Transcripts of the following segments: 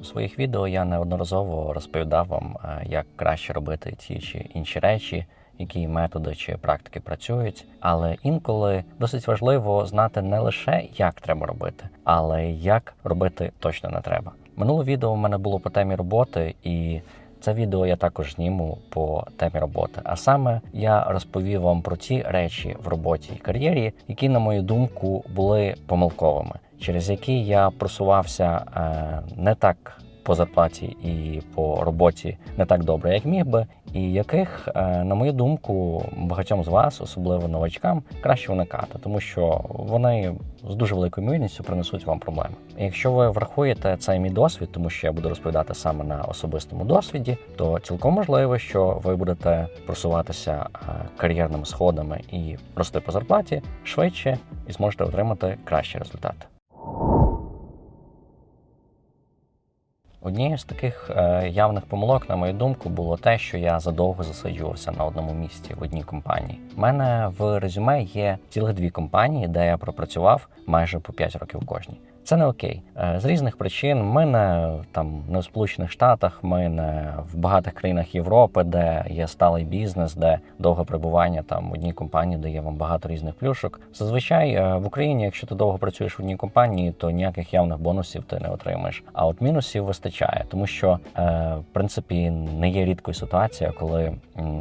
У своїх відео я неодноразово розповідав вам, е, як краще робити ті чи інші речі, які методи чи практики працюють. Але інколи досить важливо знати не лише як треба робити, але як робити точно не треба. Минуле відео в мене було по темі роботи, і це відео я також зніму по темі роботи. А саме я розповів вам про ті речі в роботі і кар'єрі, які, на мою думку, були помилковими, через які я просувався е, не так по зарплаті і по роботі не так добре, як міг би, і яких, е, на мою думку, багатьом з вас, особливо новачкам, краще уникати, тому що вони з дуже великою ймовірністю принесуть вам проблеми. І Якщо ви врахуєте цей мій досвід, тому що я буду розповідати саме на особистому досвіді, то цілком можливо, що ви будете просуватися е, кар'єрними сходами і рости по зарплаті швидше і зможете отримати кращі результати. Однією з таких е, явних помилок, на мою думку, було те, що я задовго засиджувався на одному місці в одній компанії. У мене в резюме є цілих дві компанії, де я пропрацював майже по 5 років кожній. Це не окей. Е, З різних причин ми не там не в Сполучених Штатах, ми не в багатих країнах Європи, де є сталий бізнес, де довге перебування там в одній компанії дає вам багато різних плюшок. Зазвичай е, в Україні, якщо ти довго працюєш в одній компанії, то ніяких явних бонусів ти не отримаєш. А от мінусів вистачає, тому що е, в принципі не є рідкою ситуація, коли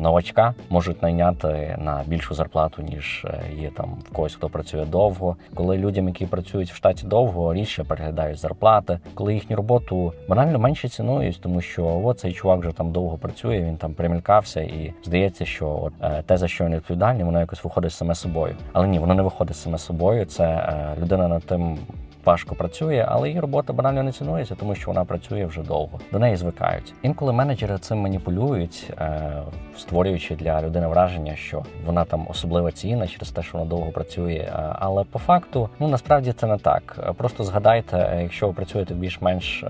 новачка можуть найняти на більшу зарплату ніж є там в когось, хто працює довго. Коли людям, які працюють в штаті довго, рідше переглядають зарплати, коли їхню роботу банально менше цінують, тому що о, цей чувак вже там довго працює, він там примількався, і здається, що от, е, те, за що він відповідальний, воно якось виходить саме собою. Але ні, воно не виходить саме собою. Це е, людина над тим. Важко працює, але її робота банально не цінується, тому що вона працює вже довго. До неї звикають. Інколи менеджери цим маніпулюють, е, створюючи для людини враження, що вона там особливо цінна через те, що вона довго працює. Е, Але по факту, ну насправді це не так. Просто згадайте, е, якщо ви працюєте більш-менш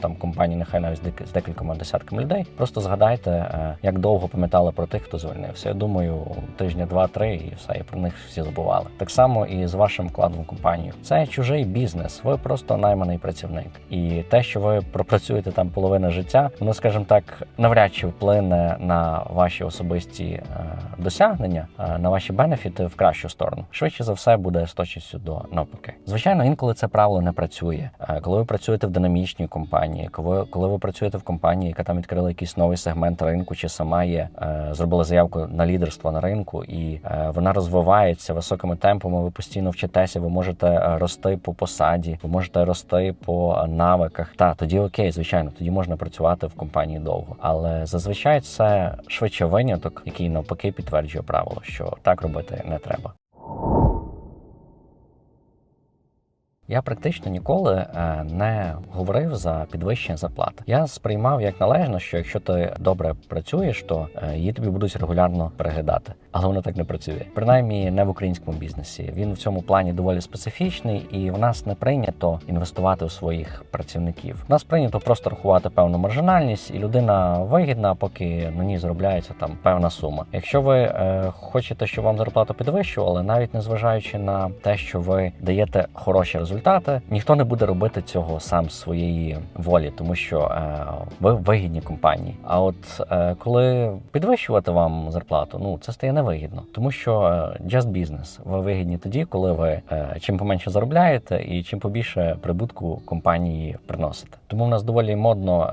там компанії, нехай навіть з дек- з декількома десятками людей. Просто згадайте, як довго пам'ятали про тих, хто звільнився. Я думаю, тижня два-три, і все, і про них всі забували. Так само і з вашим вкладом в компанію. Це чужий бізнес. Ви просто найманий працівник. І те, що ви пропрацюєте там половину життя, воно, скажімо так, навряд чи вплине на ваші особисті е, досягнення, е, на ваші бенефіти в кращу сторону. Швидше за все буде з точністю до навпаки. Звичайно, інколи це правило не працює. Е, Коли ви працюєте в динамічній компанії, коли, коли ви працюєте в компанії, яка там відкрила якийсь новий сегмент ринку, чи сама є зробила заявку на лідерство на ринку, і вона розвивається високими темпами. Ви постійно вчитеся, ви можете рости по посаді, ви можете рости по навиках. Та тоді окей, звичайно, тоді можна працювати в компанії довго. Але зазвичай це швидше виняток, який навпаки підтверджує правило, що так робити не треба. Я практично ніколи е, не говорив за підвищення зарплати. Я сприймав як належно, що якщо ти добре працюєш, то е, її тобі будуть регулярно переглядати. Але воно так не працює. Принаймні не в українському бізнесі. Він в цьому плані доволі специфічний, і в нас не прийнято інвестувати в своїх працівників. В нас прийнято просто рахувати певну маржинальність, і людина вигідна, поки на ній заробляється там певна сума. Якщо ви е, хочете, щоб вам зарплату підвищували, навіть незважаючи на те, що ви даєте хороші результати, ніхто не буде робити цього сам своєї волі, тому що е, ви вигідні компанії. А от е, коли підвищувати вам зарплату, ну це стає невигідно, тому що е, just business. Ви вигідні тоді, коли ви чим поменше заробляєте і чим побільше прибутку компанії приносите. Тому в нас доволі модно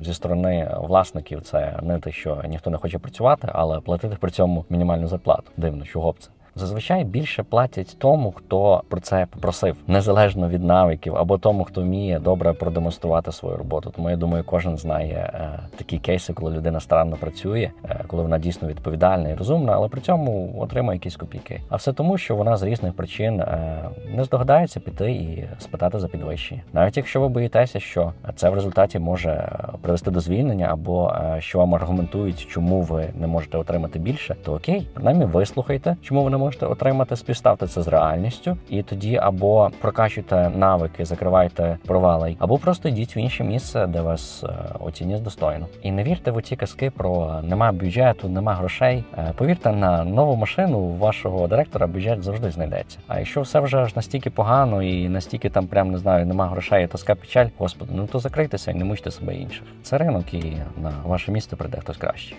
зі сторони власників це не те, що ніхто не хоче працювати, але платити при цьому мінімальну зарплату. Дивно, чого б це. Зазвичай більше платять тому, хто про це попросив, незалежно від навиків, або тому, хто вміє добре продемонструвати свою роботу. Тому я думаю, кожен знає е, такі кейси, коли людина старанно працює, е, коли вона дійсно відповідальна і розумна, але при цьому отримує якісь копійки. А все тому, що вона з різних причин е, не здогадається піти і спитати за підвищення. Навіть якщо ви боїтеся, що це в результаті може привести до звільнення, або е, що вам аргументують, чому ви не можете отримати більше, то окей, принаймні вислухайте, чому ви не можете можете отримати, співставте це з реальністю, і тоді або прокачуйте навики, закривайте провали, або просто йдіть в інше місце, де вас е, оцінять достойно. І не вірте в ті казки про нема бюджету, нема грошей. Е, Повірте, на нову машину вашого директора бюджет завжди знайдеться. А якщо все вже аж настільки погано і настільки там прям не знаю, нема грошей, тоска печаль, господи, ну то закрийтеся і не мучте себе інших. Це ринок, і на ваше місце прийде хтось краще.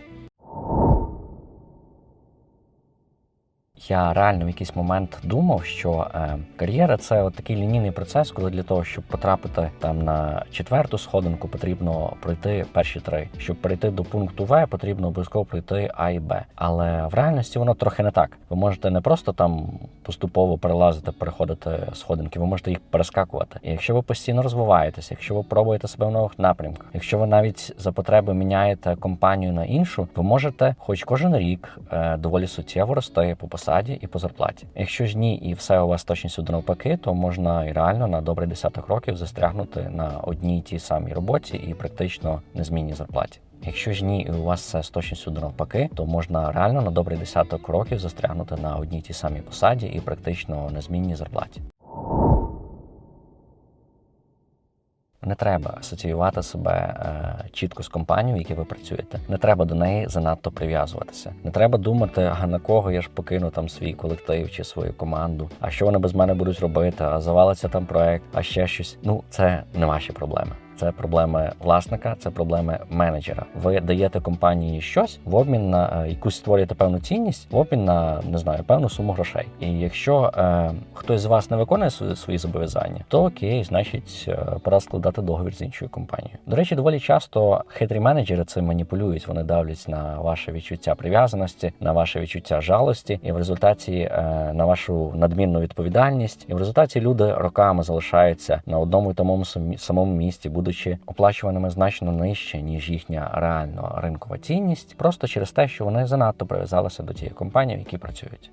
Я реально в якийсь момент думав, що е, кар'єра це от такий лінійний процес, коли для того, щоб потрапити там на четверту сходинку, потрібно пройти перші три. Щоб перейти до пункту В, потрібно обов'язково пройти А і Б. Але в реальності воно трохи не так. Ви можете не просто там поступово перелазити, переходити сходинки, ви можете їх перескакувати. І якщо ви постійно розвиваєтеся, якщо ви пробуєте себе в нових напрямках, якщо ви навіть за потреби міняєте компанію на іншу, ви можете, хоч кожен рік, е, доволі суттєво рости по посаді і по зарплаті. Якщо ж ні, і все у вас точністю до навпаки, то можна і реально на добрий десяток років застрягнути на одній тій самій роботі і практично незмінній зарплаті. Якщо ж ні, і у вас все з точністю до навпаки, то можна реально на добрий десяток років застрягнути на одній тій самій посаді і практично незмінній зарплаті. Не треба асоціювати себе е, чітко з компанією, в якій ви працюєте. Не треба до неї занадто прив'язуватися. Не треба думати, а на кого я ж покину там свій колектив чи свою команду. А що вони без мене будуть робити? А завалиться там проект, а ще щось. Ну це не ваші проблеми. Це проблеми власника, це проблеми менеджера. Ви даєте компанії щось в обмін на е, якусь створюєте певну цінність, в обмін на не знаю певну суму грошей. І якщо е, хтось з вас не виконує свої, зобов'язання, то окей, значить е, пора складати договір з іншою компанією. До речі, доволі часто хитрі менеджери цим маніпулюють. Вони давлять на ваше відчуття прив'язаності, на ваше відчуття жалості, і в результаті е, на вашу надмірну відповідальність. І в результаті люди роками залишаються на одному і тому самому місці, будучи оплачуваними значно нижче ніж їхня реально ринкова цінність, просто через те, що вони занадто прив'язалися до тієї компанії, в якій працюють.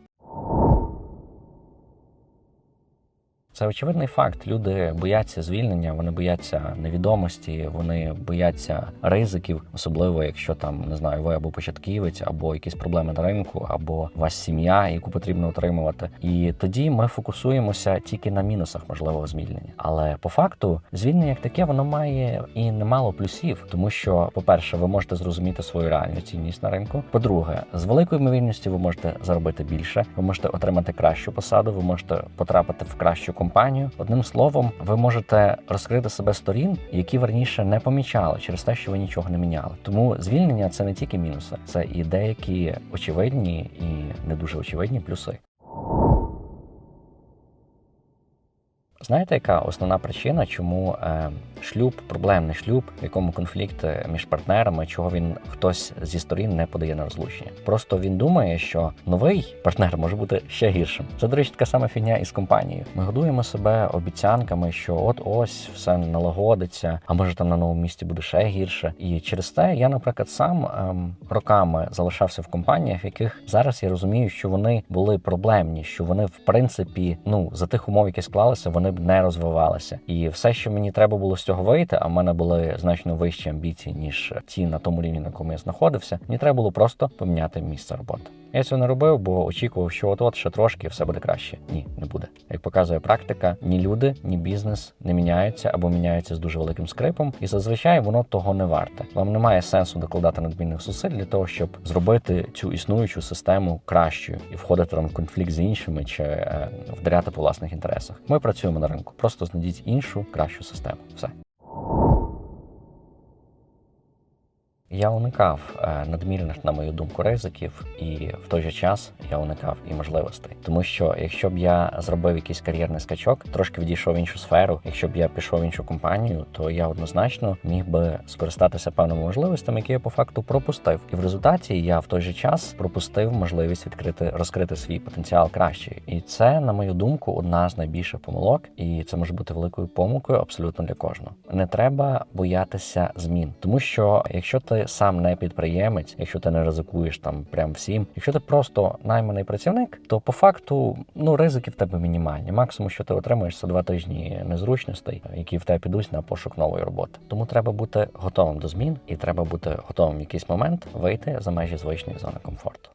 Це очевидний факт. Люди бояться звільнення, вони бояться невідомості, вони бояться ризиків, особливо якщо там не знаю, ви або початківець, або якісь проблеми на ринку, або у вас сім'я, яку потрібно утримувати. І тоді ми фокусуємося тільки на мінусах можливого звільнення. Але по факту звільнення як таке воно має і немало плюсів, тому що, по-перше, ви можете зрозуміти свою реальну цінність на ринку. По-друге, з великою ймовірністю ви можете заробити більше, ви можете отримати кращу посаду, ви можете потрапити в кращу компанію. Одним словом, ви можете розкрити себе сторін, які ви раніше не помічали через те, що ви нічого не міняли. Тому звільнення це не тільки мінуси, це і деякі очевидні і не дуже очевидні плюси. Знаєте, яка основна причина, чому е, шлюб, проблемний шлюб, в якому конфлікт е, між партнерами, чого він хтось зі сторін не подає на розлучення? Просто він думає, що новий партнер може бути ще гіршим. Це, до речі, така сама фігня із компанією. Ми годуємо себе обіцянками, що от ось все налагодиться, а може там на новому місці буде ще гірше. І через те я, наприклад, сам ем, роками залишався в компаніях, в яких зараз я розумію, що вони були проблемні, що вони в принципі, ну за тих умов, які склалися, вони б не розвивалися. І все, що мені треба було з цього вийти, а в мене були значно вищі амбіції ніж ті на тому рівні, на якому я знаходився. Мені треба було просто поміняти місце роботи. Я цього не робив, бо очікував, що от-от ще трошки все буде краще. Ні, не буде. Як показує практика, ні люди, ні бізнес не міняються або міняються з дуже великим скрипом, і зазвичай воно того не варте. Вам немає сенсу докладати надмірних зусиль для того, щоб зробити цю існуючу систему кращою і входити там в конфлікт з іншими чи е, вдаряти по власних інтересах. Ми працюємо на ринку. Просто знайдіть іншу кращу систему. Все. Я уникав е, надмірних, на мою думку, ризиків, і в той же час я уникав і можливостей. Тому що якщо б я зробив якийсь кар'єрний скачок, трошки відійшов в іншу сферу, якщо б я пішов в іншу компанію, то я однозначно міг би скористатися певними можливостями, які я по факту пропустив. І в результаті я в той же час пропустив можливість відкрити розкрити свій потенціал краще. І це, на мою думку, одна з найбільших помилок, і це може бути великою помилкою абсолютно для кожного. Не треба боятися змін, тому що якщо ти сам не підприємець, якщо ти не ризикуєш там прям всім, якщо ти просто найманий працівник, то по факту ну ризики в тебе мінімальні. Максимум, що ти отримуєш, це два тижні незручностей, які в тебе підуть на пошук нової роботи. Тому треба бути готовим до змін, і треба бути готовим в якийсь момент вийти за межі звичної зони комфорту.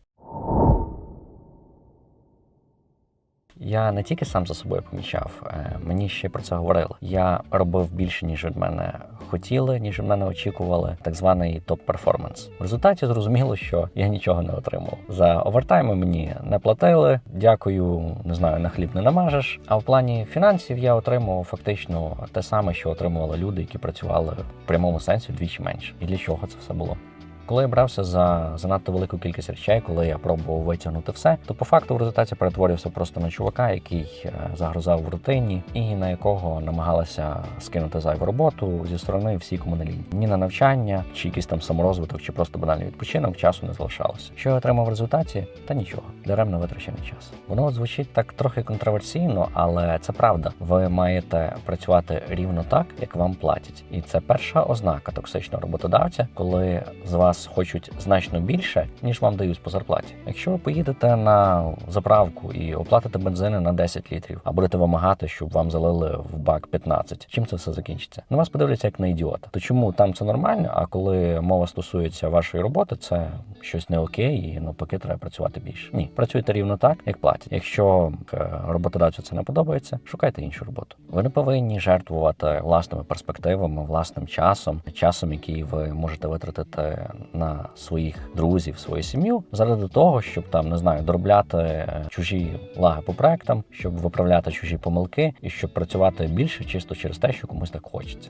Я не тільки сам за собою помічав, е, мені ще про це говорили. Я робив більше, ніж від мене хотіли, ніж від мене очікували. Так званий топ-перформанс. В результаті зрозуміло, що я нічого не отримав. За овертайми мені не платили. Дякую, не знаю, на хліб не намажеш. А в плані фінансів я отримував фактично те саме, що отримували люди, які працювали в прямому сенсі вдвічі менше. І для чого це все було? Коли я брався за занадто велику кількість речей, коли я пробував витягнути все, то по факту в результаті перетворився просто на чувака, який загрозав загрузав в рутині і на якого намагалася скинути зайву роботу зі сторони всі комунальні. Ні на навчання, чи якийсь там саморозвиток, чи просто банальний відпочинок часу не залишалося. Що я отримав в результаті? Та нічого, даремно витрачений час. Воно звучить так трохи контроверсійно, але це правда. Ви маєте працювати рівно так, як вам платять, і це перша ознака токсичного роботодавця, коли з вас хочуть значно більше, ніж вам дають по зарплаті. Якщо ви поїдете на заправку і оплатите бензини на 10 літрів, а будете вимагати, щоб вам залили в бак 15, чим це все закінчиться? На вас подивляться як на ідіота. То чому там це нормально? А коли мова стосується вашої роботи, це щось не окей, і навпаки, треба працювати більше. Ні, працюйте рівно так, як платять. Якщо е, роботодавцю це не подобається, шукайте іншу роботу. Ви не повинні жертвувати власними перспективами, власним часом, часом, який ви можете витратити на своїх друзів, свою сім'ю, заради того, щоб там не знаю, доробляти е, чужі лаги по проектам, щоб виправляти чужі помилки і щоб працювати більше чисто через те, що комусь так хочеться.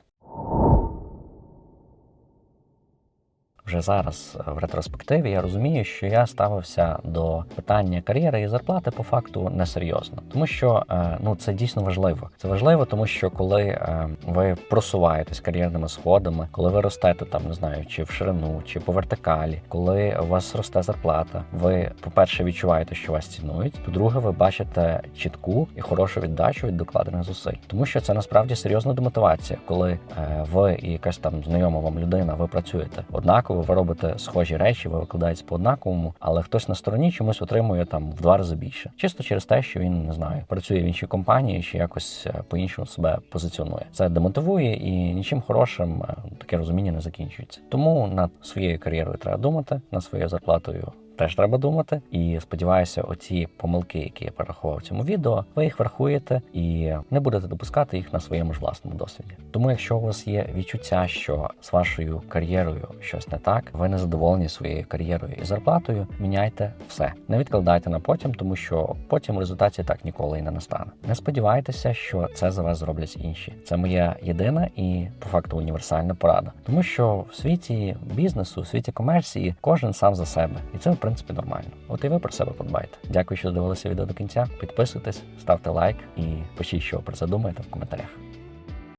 Вже зараз е, в ретроспективі я розумію, що я ставився до питання кар'єри і зарплати по факту несерйозно, тому що е, ну це дійсно важливо. Це важливо, тому що коли е, ви просуваєтесь кар'єрними сходами, коли ви ростете там, не знаю, чи в ширину, чи по вертикалі, коли у вас росте зарплата, ви, по-перше, відчуваєте, що вас цінують. По-друге, ви бачите чітку і хорошу віддачу від докладених зусиль, тому що це насправді серйозна демотивація, коли ви і якась там знайома вам людина, ви працюєте однаково, ви робите схожі речі, ви викладаєтесь по однаковому, але хтось на стороні чомусь отримує там в два рази більше, чисто через те, що він не знаю, працює в іншій компанії чи якось е, по-іншому себе позиціонує. Це демотивує і нічим хорошим е, таке розуміння не закінчується. Тому над своєю кар'єрою треба думати, над своєю зарплатою. Теж треба думати, і сподіваюся, оці помилки, які я перерахував цьому відео, ви їх врахуєте і не будете допускати їх на своєму ж власному досвіді. Тому, якщо у вас є відчуття, що з вашою кар'єрою щось не так, ви не задоволені своєю кар'єрою і зарплатою, міняйте все. Не відкладайте на потім, тому що потім в результаті так ніколи і не настане. Не сподівайтеся, що це за вас зроблять інші. Це моя єдина і по факту універсальна порада, тому що в світі бізнесу, в світі комерції, кожен сам за себе, і це принципі нормально. От і ви про себе подбайте. Дякую, що дивилися відео до кінця. Підписуйтесь, ставте лайк і пишіть, що про це думаєте в коментарях.